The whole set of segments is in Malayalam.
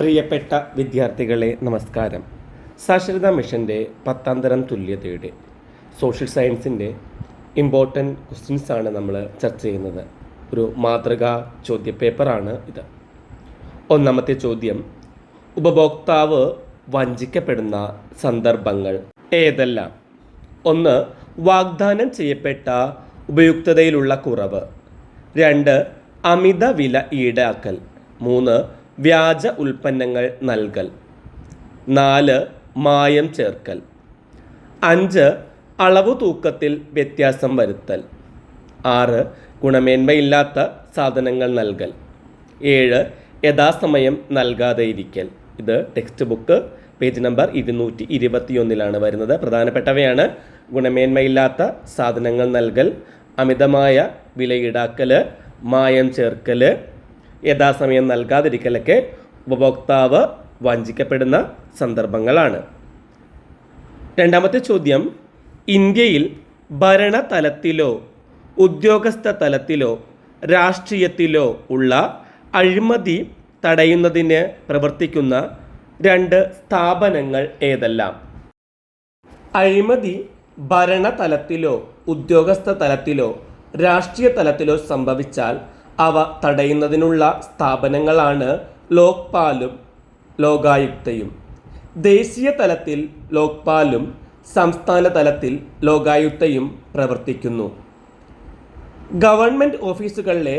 പ്രിയപ്പെട്ട വിദ്യാർത്ഥികളെ നമസ്കാരം. സാക്ഷരതാ മിഷന്റെ പത്താം തരം തുല്യതയുടെ സോഷ്യൽ സയൻസിന്റെ ഇമ്പോർട്ടന്റ് ക്വസ്റ്റ്യൻസ് ആണ് നമ്മൾ ചർച്ച ചെയ്യുന്നത്. ഒരു മാതൃകാ ചോദ്യപേപ്പറാണ് ഇത്. ഒന്നാമത്തെ ചോദ്യം ഉപഭോക്താവ് വഞ്ചിക്കപ്പെടുന്ന സന്ദർഭങ്ങൾ ഏതെല്ലാം? ഒന്ന് വാഗ്ദാനം ചെയ്യപ്പെട്ട ഉപയുക്തതയിലുള്ള കുറവ്. രണ്ട് അമിത വില ഈടാക്കൽ. മൂന്ന് വ്യാജ ഉൽപ്പന്നങ്ങൾ നൽകൽ. നാല് മായം ചേർക്കൽ. അഞ്ച് അളവ് തൂക്കത്തിൽ വ്യത്യാസം വരുത്തൽ. ആറ് ഗുണമേന്മയില്ലാത്ത സാധനങ്ങൾ നൽകൽ. ഏഴ് യഥാസമയം നൽകാതെ ഇരിക്കൽ. ഇത് ടെക്സ്റ്റ് ബുക്ക് പേജ് നമ്പർ ഇരുന്നൂറ്റി ഇരുപത്തിയൊന്നിലാണ് വരുന്നത്. പ്രധാനപ്പെട്ടവയാണ് ഗുണമേന്മയില്ലാത്ത സാധനങ്ങൾ നൽകൽ അമിതമായ വിലയിടാക്കൽ മായം ചേർക്കൽ യഥാസമയം നൽകാതിരിക്കലൊക്കെ ഉപഭോക്താവ് വഞ്ചിക്കപ്പെടുന്ന സന്ദർഭങ്ങളാണ്. രണ്ടാമത്തെ ചോദ്യം ഇന്ത്യയിൽ ഭരണതലത്തിലോ ഉദ്യോഗസ്ഥ തലത്തിലോ രാഷ്ട്രീയത്തിലോ ഉള്ള അഴിമതി തടയുന്നതിന് പ്രവർത്തിക്കുന്ന രണ്ട് സ്ഥാപനങ്ങൾ ഏതെല്ലാം? അഴിമതി ഭരണതലത്തിലോ ഉദ്യോഗസ്ഥ തലത്തിലോ രാഷ്ട്രീയ തലത്തിലോ സംഭവിച്ചാൽ അവ തടയുന്നതിനുള്ള സ്ഥാപനങ്ങളാണ് ലോക്പാലും ലോകായുക്തയും. ദേശീയ തലത്തിൽ ലോക്പാലും സംസ്ഥാന തലത്തിൽ ലോകായുക്തയും പ്രവർത്തിക്കുന്നു. ഗവൺമെന്റ് ഓഫീസുകളിലെ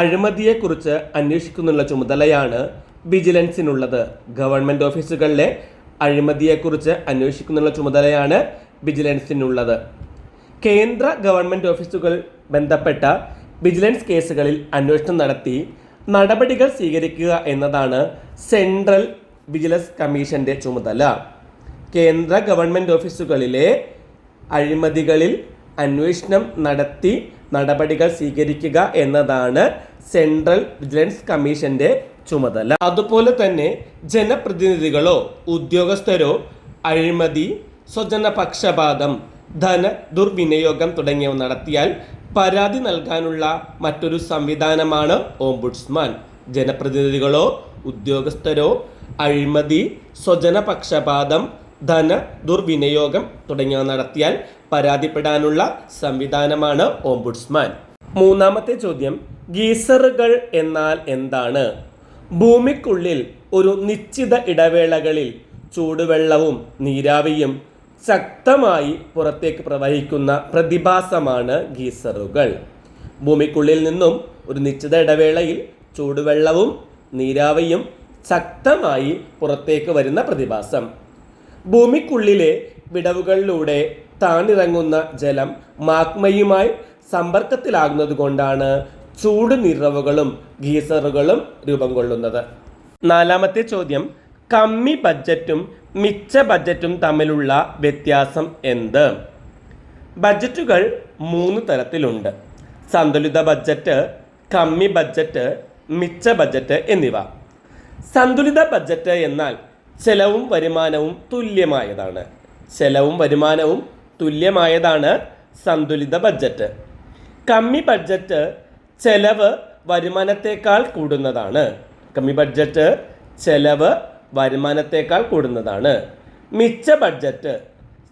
അഴിമതിയെക്കുറിച്ച് അന്വേഷിക്കുന്നുള്ള ചുമതലയാണ് വിജിലൻസിനുള്ളത്. ഗവൺമെന്റ് ഓഫീസുകളിലെ അഴിമതിയെക്കുറിച്ച് അന്വേഷിക്കുന്നുള്ള ചുമതലയാണ് വിജിലൻസിനുള്ളത്. കേന്ദ്ര ഗവൺമെന്റ് ഓഫീസുകൾ ബന്ധപ്പെട്ട വിജിലൻസ് കേസുകളിൽ അന്വേഷണം നടത്തി നടപടികൾ സ്വീകരിക്കുക എന്നതാണ് സെൻട്രൽ വിജിലൻസ് കമ്മീഷന്റെ ചുമതല. കേന്ദ്ര ഗവൺമെന്റ് ഓഫീസുകളിലെ അഴിമതികളിൽ അന്വേഷണം നടത്തി നടപടികൾ സ്വീകരിക്കുക എന്നതാണ് സെൻട്രൽ വിജിലൻസ് കമ്മീഷന്റെ ചുമതല. അതുപോലെ തന്നെ ജനപ്രതിനിധികളോ ഉദ്യോഗസ്ഥരോ അഴിമതി സ്വജനപക്ഷപാതം ധന ദുർവിനിയോഗം തുടങ്ങിയവ നടത്തിയാൽ പരാതി നൽകാനുള്ള മറ്റൊരു സംവിധാനമാണ് ഓംബുഡ്സ്മാൻ. ജനപ്രതിനിധികളോ ഉദ്യോഗസ്ഥരോ അഴിമതി സ്വജനപക്ഷപാതം ധന ദുർവിനിയോഗം തുടങ്ങിയവ നടത്തിയാൽ പരാതിപ്പെടാനുള്ള സംവിധാനമാണ് ഓംബുഡ്സ്മാൻ. മൂന്നാമത്തെ ചോദ്യം ഗീസറുകൾ എന്നാൽ എന്താണ്? ഭൂമിക്കുള്ളിൽ ഒരു നിശ്ചിത ഇടവേളകളിൽ ചൂടുവെള്ളവും നീരാവിയും ശക്തമായി പുറത്തേക്ക് പ്രവഹിക്കുന്ന പ്രതിഭാസമാണ് ഗീസറുകൾ. ഭൂമിക്കുള്ളിൽ നിന്നും ഒരു നിശ്ചിത ഇടവേളയിൽ ചൂടുവെള്ളവും നീരാവിയും ശക്തമായി പുറത്തേക്ക് വരുന്ന പ്രതിഭാസം. ഭൂമിക്കുള്ളിലെ വിടവുകളിലൂടെ താണിറങ്ങുന്ന ജലം മാഗ്മയുമായി സമ്പർക്കത്തിലാകുന്നത് കൊണ്ടാണ് ചൂട് നിറവുകളും ഗീസറുകളും രൂപം കൊള്ളുന്നത്. നാലാമത്തെ ചോദ്യം കമ്മി ബഡ്ജറ്റും മിച്ച ബജറ്റും തമ്മിലുള്ള വ്യത്യാസം എന്ത്? ബജറ്റുകൾ മൂന്ന് തരത്തിലുണ്ട്. സന്തുലിത ബജറ്റ് കമ്മി ബജറ്റ് മിച്ച ബജറ്റ് എന്നിവ. സന്തുലിത ബജറ്റ് എന്നാൽ ചെലവും വരുമാനവും തുല്യമായതാണ്. ചെലവും വരുമാനവും തുല്യമായതാണ് സന്തുലിത ബജറ്റ് കമ്മി ബഡ്ജറ്റ് ചെലവ് വരുമാനത്തേക്കാൾ കൂടുന്നതാണ്. കമ്മി ബഡ്ജറ്റ് ചെലവ് വരുമാനത്തേക്കാൾ കൂടുന്നതാണ്. മിച്ച ബഡ്ജറ്റ്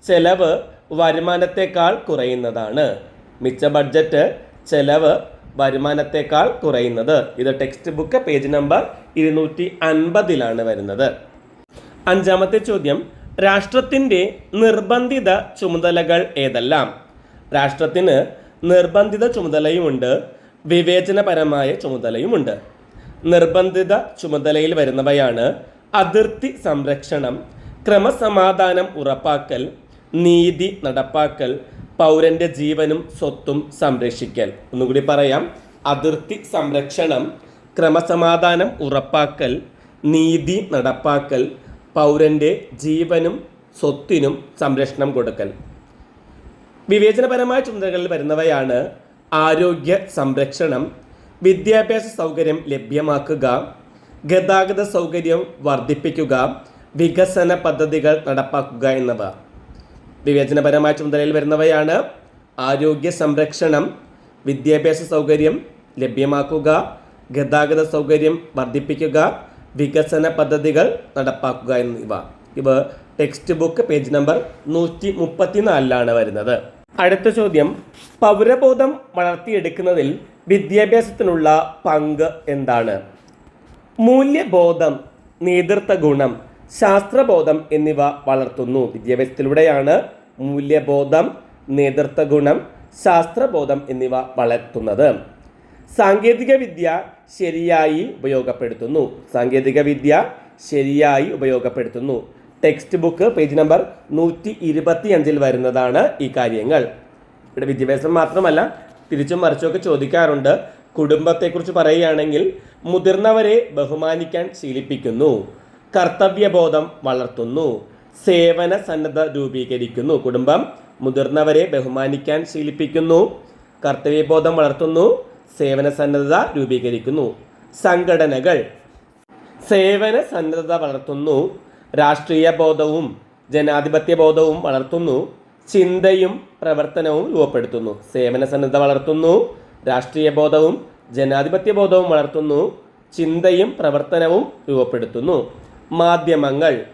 ചെലവ് വരുമാനത്തേക്കാൾ കുറയുന്നതാണ്. മിച്ച ബഡ്ജറ്റ് ചെലവ് വരുമാനത്തേക്കാൾ കുറയുന്നത്. ഇത് ടെക്സ്റ്റ് ബുക്ക് പേജ് നമ്പർ ഇരുന്നൂറ്റി അൻപതിലാണ് വരുന്നത്. അഞ്ചാമത്തെ ചോദ്യം രാഷ്ട്രത്തിന്റെ നിർബന്ധിത ചുമതലകൾ ഏതെല്ലാം? രാഷ്ട്രത്തിന് നിർബന്ധിത ചുമതലയുമുണ്ട് വിവേചനപരമായ ചുമതലയുമുണ്ട്. നിർബന്ധിത ചുമതലയിൽ വരുന്നവയാണ് അതിർത്തി സംരക്ഷണം ക്രമസമാധാനം ഉറപ്പാക്കൽ നീതി നടപ്പാക്കൽ പൗരന്റെ ജീവനും സ്വത്തും സംരക്ഷിക്കൽ. ഒന്നുകൂടി പറയാം. അതിർത്തി സംരക്ഷണം ക്രമസമാധാനം ഉറപ്പാക്കൽ നീതി നടപ്പാക്കൽ പൗരന്റെ ജീവനും സ്വത്തിനും സംരക്ഷണം കൊടുക്കൽ. വിവേചനപരമായ ചുമതലകളിൽ വരുന്നവയാണ് ആരോഗ്യ സംരക്ഷണം വിദ്യാഭ്യാസ സൗകര്യം ലഭ്യമാക്കുക ഗതാഗത സൗകര്യം വർദ്ധിപ്പിക്കുക വികസന പദ്ധതികൾ നടപ്പാക്കുക എന്നിവ. വിവേചനപരമായ ചുമതലയിൽ വരുന്നവയാണ് ആരോഗ്യ സംരക്ഷണം വിദ്യാഭ്യാസ സൗകര്യം ലഭ്യമാക്കുക ഗതാഗത സൗകര്യം വർദ്ധിപ്പിക്കുക വികസന പദ്ധതികൾ നടപ്പാക്കുക എന്നിവ. ഇവ ടെക്സ്റ്റ് ബുക്ക് പേജ് നമ്പർ നൂറ്റി മുപ്പത്തിനാലിലാണ് വരുന്നത്. അടുത്ത ചോദ്യം പൗരബോധം വളർത്തിയെടുക്കുന്നതിൽ വിദ്യാഭ്യാസത്തിനുള്ള പങ്ക് എന്താണ്? മൂല്യബോധം നേതൃത്വ ഗുണം ശാസ്ത്രബോധം എന്നിവ വളർത്തുന്നു. വിദ്യാഭ്യാസത്തിലൂടെയാണ് മൂല്യബോധം നേതൃത്വ ഗുണം ശാസ്ത്രബോധം എന്നിവ വളർത്തുന്നത്. സാങ്കേതിക വിദ്യ ശരിയായി ഉപയോഗപ്പെടുത്തുന്നു. സാങ്കേതിക വിദ്യ ശരിയായി ഉപയോഗപ്പെടുത്തുന്നു. ടെക്സ്റ്റ് ബുക്ക് പേജ് നമ്പർ നൂറ്റി ഇരുപത്തി അഞ്ചിൽ വരുന്നതാണ് ഈ കാര്യങ്ങൾ. ഇവിടെ വിദ്യാഭ്യാസം മാത്രമല്ല തിരിച്ചും മറിച്ചുമൊക്കെ ചോദിക്കാറുണ്ട്. കുടുംബത്തെക്കുറിച്ച് പറയുകയാണെങ്കിൽ മുതിർന്നവരെ ബഹുമാനിക്കാൻ ശീലിപ്പിക്കുന്നു. കർത്തവ്യബോധം വളർത്തുന്നു. സേവന സന്നദ്ധ രൂപീകരിക്കുന്നു. കുടുംബം മുതിർന്നവരെ ബഹുമാനിക്കാൻ ശീലിപ്പിക്കുന്നു. കർത്തവ്യബോധം വളർത്തുന്നു. സേവന സന്നദ്ധത രൂപീകരിക്കുന്നു. സംഘടനകൾ സേവന സന്നദ്ധത വളർത്തുന്നു. രാഷ്ട്രീയ ബോധവും ജനാധിപത്യ ബോധവും വളർത്തുന്നു. ചിന്തയും പ്രവർത്തനവും രൂപപ്പെടുത്തുന്നു. സേവന സന്നദ്ധത വളർത്തുന്നു. രാഷ്ട്രീയ ബോധവും ജനാധിപത്യ ബോധവും വളർത്തുന്നു. ചിന്തയും പ്രവർത്തനവും രൂപപ്പെടുത്തുന്നു. മാധ്യമങ്ങൾ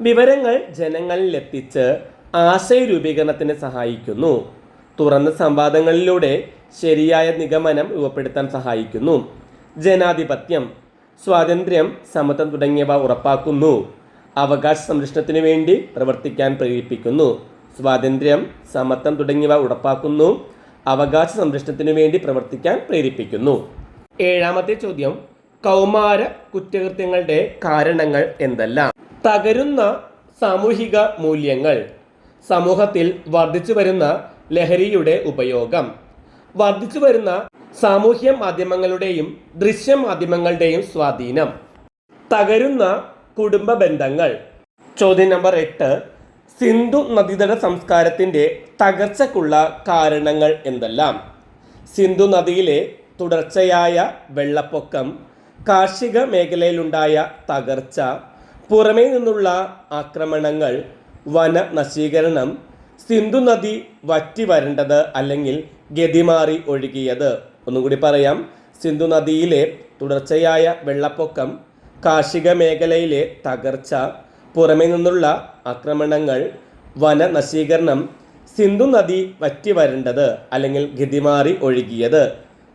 വിവരങ്ങൾ ജനങ്ങളിൽ എത്തിച്ച് ആശയ രൂപീകരണത്തിന് സഹായിക്കുന്നു. തുറന്ന സംവാദങ്ങളിലൂടെ ശരിയായ നിഗമനം രൂപപ്പെടുത്താൻ സഹായിക്കുന്നു. ജനാധിപത്യം സ്വാതന്ത്ര്യം സമത്വം തുടങ്ങിയവ ഉറപ്പാക്കുന്നു. അവകാശ സംരക്ഷണത്തിനു വേണ്ടി പ്രവർത്തിക്കാൻ പ്രേരിപ്പിക്കുന്നു. സ്വാതന്ത്ര്യം സമത്വം തുടങ്ങിയവ ഉറപ്പാക്കുന്നു. അവകാശ സംരക്ഷണത്തിനു വേണ്ടി പ്രവർത്തിക്കാൻ പ്രേരിപ്പിക്കുന്നു. ഏഴാമത്തെ ചോദ്യം കൗമാര കുറ്റകൃത്യങ്ങളുടെ കാരണങ്ങൾ എന്തെല്ലാം? തകരുന്ന സാമൂഹിക മൂല്യങ്ങൾ സമൂഹത്തിൽ വർദ്ധിച്ചു വരുന്ന ലഹരിയുടെ ഉപയോഗം വർദ്ധിച്ചു വരുന്ന സാമൂഹ്യ മാധ്യമങ്ങളുടെയും ദൃശ്യ മാധ്യമങ്ങളുടെയും സ്വാധീനം തകരുന്ന കുടുംബ ബന്ധങ്ങൾ. ചോദ്യം നമ്പർ എട്ട് സിന്ധു നദീതട സംസ്കാരത്തിന്റെ തകർച്ചക്കുള്ള കാരണങ്ങൾ എന്തെല്ലാം? സിന്ധു നദിയിലെ തുടർച്ചയായ വെള്ളപ്പൊക്കം കാർഷിക മേഖലയിലുണ്ടായ തകർച്ച പുറമേ നിന്നുള്ള ആക്രമണങ്ങൾ വന നശീകരണം സിന്ധു നദി വറ്റി വരേണ്ടത് അല്ലെങ്കിൽ ഗതിമാറി ഒഴുകിയത്. ഒന്നും കൂടി പറയാം. സിന്ധു നദിയിലെ തുടർച്ചയായ വെള്ളപ്പൊക്കം കാർഷിക മേഖലയിലെ തകർച്ച പുറമേ നിന്നുള്ള ആക്രമണങ്ങൾ വന നശീകരണം സിന്ധു നദി വറ്റി വരേണ്ടത് അല്ലെങ്കിൽ ഗതിമാറി ഒഴുകിയത്.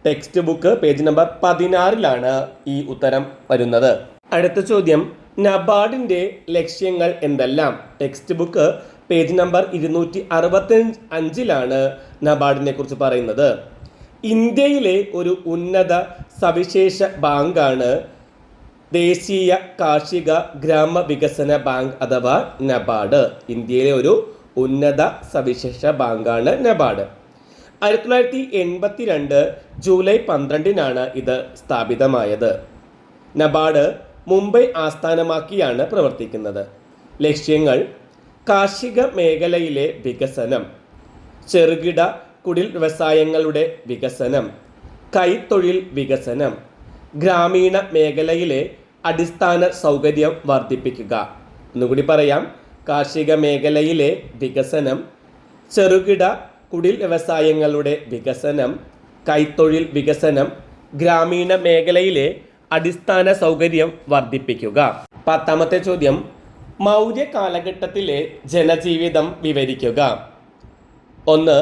ടെക്സ്റ്റ് ബുക്ക് പേജ് നമ്പർ പതിനാറിലാണ് ഈ ഉത്തരം വരുന്നത്. അടുത്ത ചോദ്യം നബാർഡിന്റെ ലക്ഷ്യങ്ങൾ എന്തെല്ലാം? ടെക്സ്റ്റ് ബുക്ക് പേജ് നമ്പർ ഇരുന്നൂറ്റി അറുപത്തി അഞ്ചിലാണ് നബാർഡിനെ കുറിച്ച് പറയുന്നത്. ഇന്ത്യയിലെ ഒരു ഉന്നത സവിശേഷ ബാങ്കാണ് ദേശീയ കാർഷിക ഗ്രാമ വികസന ബാങ്ക് അഥവാ നബാർഡ്. ഇന്ത്യയിലെ ഒരു ഉന്നത സവിശേഷ ബാങ്കാണ് നബാർഡ്. ആയിരത്തി തൊള്ളായിരത്തി എൺപത്തി രണ്ട് ജൂലൈ പന്ത്രണ്ടിനാണ് ഇത് സ്ഥാപിതമായത്. നബാർഡ് മുംബൈ ആസ്ഥാനമാക്കിയാണ് പ്രവർത്തിക്കുന്നത്. ലക്ഷ്യങ്ങൾ കാർഷിക മേഖലയിലെ വികസനം ചെറുകിട കുടിൽ വ്യവസായങ്ങളുടെ വികസനം കൈത്തൊഴിൽ വികസനം ഗ്രാമീണ മേഖലയിലെ അടിസ്ഥാന സൗകര്യം വർദ്ധിപ്പിക്കുക. ഒന്നുകൂടി പറയാം. കാർഷിക മേഖലയിലെ വികസനം ചെറുകിട കുടിൽ വ്യവസായങ്ങളുടെ വികസനം കൈത്തൊഴിൽ വികസനം ഗ്രാമീണ മേഖലയിലെ അടിസ്ഥാന സൗകര്യം വർദ്ധിപ്പിക്കുക. പത്താമത്തെ ചോദ്യം മൗര്യ കാലഘട്ടത്തിലെ ജനജീവിതം വിവരിക്കുക. ഒന്ന്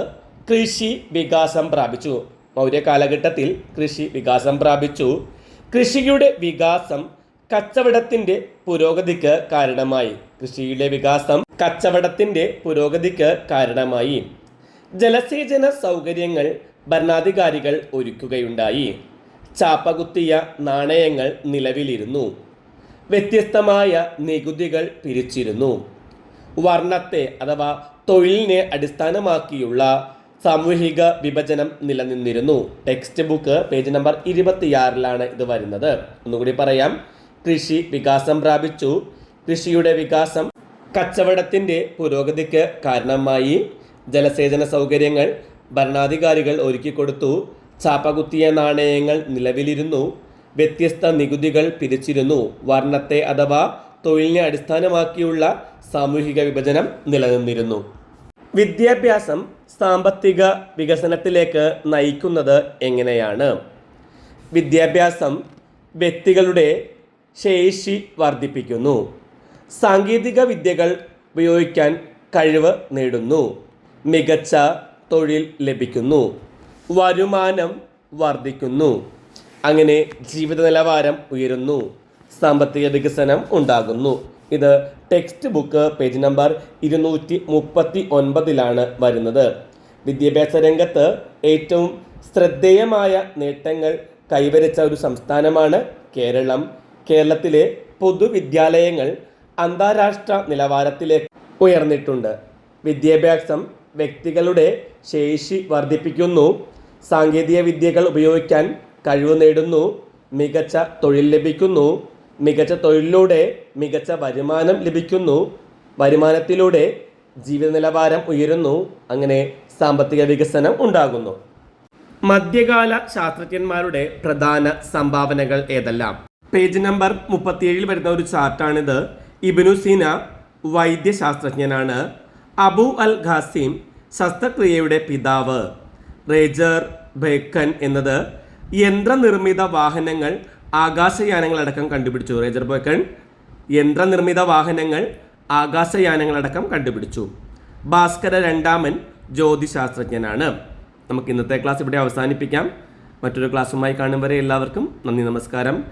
കൃഷി വികാസം പ്രാപിച്ചു. മൗര്യ കാലഘട്ടത്തിൽ കൃഷി വികാസം പ്രാപിച്ചു. കൃഷിയുടെ വികാസം കച്ചവടത്തിന്റെ പുരോഗതിക്ക് കാരണമായി. കൃഷിയുടെ വികാസം കച്ചവടത്തിന്റെ പുരോഗതിക്ക് കാരണമായി. ജലസേചന സൗകര്യങ്ങൾ ഭരണാധികാരികൾ ഒരുക്കുകയുണ്ടായി. ചാപ്പകുത്തിയ നാണയങ്ങൾ നിലവിലിരുന്നു. വ്യത്യസ്തമായ നികുതികൾ പിരിച്ചിരുന്നു. വർണത്തെ അഥവാ തൊഴിലിനെ അടിസ്ഥാനമാക്കിയുള്ള സാമൂഹിക വിഭജനം നിലനിന്നിരുന്നു. ടെക്സ്റ്റ് ബുക്ക് പേജ് നമ്പർ ഇരുപത്തിയാറിലാണ് ഇത് വരുന്നത്. ഒന്നുകൂടി പറയാം. കൃഷി വികാസം പ്രാപിച്ചു. കൃഷിയുടെ വികാസം കച്ചവടത്തിന്റെ പുരോഗതിക്ക് കാരണമായി. ജലസേചന സൗകര്യങ്ങൾ ഭരണാധികാരികൾ ഒരുക്കിക്കൊടുത്തു ചാപ്പകുത്തിയ നാണയങ്ങൾ നിലവിലിരുന്നു. വ്യത്യസ്ത നികുതികൾ പിരിച്ചിരുന്നു. വർണത്തെ അഥവാ തൊഴിലിനെ അടിസ്ഥാനമാക്കിയുള്ള സാമൂഹിക വിഭജനം നിലനിന്നിരുന്നു. വിദ്യാഭ്യാസം സാമ്പത്തിക വികസനത്തിലേക്ക് നയിക്കുന്നത് എങ്ങനെയാണ്? വിദ്യാഭ്യാസം വ്യക്തികളുടെ ശേഷി വർദ്ധിപ്പിക്കുന്നു. സാങ്കേതിക വിദ്യകൾ ഉപയോഗിക്കാൻ കഴിവ് നേടുന്നു. മികച്ച തൊഴിൽ ലഭിക്കുന്നു. വരുമാനം വർദ്ധിക്കുന്നു. അങ്ങനെ ജീവിത നിലവാരം ഉയരുന്നു. സാമ്പത്തിക വികസനം ഉണ്ടാകുന്നു. ഇത് ടെക്സ്റ്റ് ബുക്ക് പേജ് നമ്പർ ഇരുന്നൂറ്റി മുപ്പത്തി ഒൻപതിലാണ് വരുന്നത്. വിദ്യാഭ്യാസ രംഗത്ത് ഏറ്റവും ശ്രദ്ധേയമായ നേട്ടങ്ങൾ കൈവരിച്ച ഒരു സംസ്ഥാനമാണ് കേരളം. കേരളത്തിലെ പൊതുവിദ്യാലയങ്ങൾ അന്താരാഷ്ട്ര നിലവാരത്തിലേക്ക് ഉയർന്നിട്ടുണ്ട്. വിദ്യാഭ്യാസം വ്യക്തികളുടെ ശേഷി വർദ്ധിപ്പിക്കുന്നു. സാങ്കേതിക വിദ്യകൾ ഉപയോഗിക്കാൻ കഴിവ് നേടുന്നു. മികച്ച തൊഴിൽ ലഭിക്കുന്നു. മികച്ച തൊഴിലിലൂടെ മികച്ച വരുമാനം ലഭിക്കുന്നു. വരുമാനത്തിലൂടെ ജീവിത നിലവാരം ഉയരുന്നു. അങ്ങനെ സാമ്പത്തിക വികസനം ഉണ്ടാകുന്നു. മധ്യകാല ശാസ്ത്രജ്ഞന്മാരുടെ പ്രധാന സംഭാവനകൾ ഏതെല്ലാം? പേജ് നമ്പർ മുപ്പത്തിയേഴിൽ വരുന്ന ഒരു ചാർട്ടാണിത്. ഇബിനു സീന വൈദ്യശാസ്ത്രജ്ഞനാണ്. അബു അൽ ഖാസിം ശസ്ത്രക്രിയയുടെ പിതാവ്. റേജർ ബേക്കൻ എന്നത് യന്ത്രനിർമ്മിത വാഹനങ്ങൾ ആകാശയാനങ്ങളടക്കം കണ്ടുപിടിച്ചു. റേജർ ബേക്കൻ യന്ത്രനിർമ്മിത വാഹനങ്ങൾ ആകാശയാനങ്ങളടക്കം കണ്ടുപിടിച്ചു. ഭാസ്കര രണ്ടാമൻ ജ്യോതിശാസ്ത്രജ്ഞനാണ്. നമുക്ക് ഇന്നത്തെ ക്ലാസ് ഇവിടെ അവസാനിപ്പിക്കാം. മറ്റൊരു ക്ലാസ്സുമായി കാണും വരെ എല്ലാവർക്കും നന്ദി നമസ്കാരം.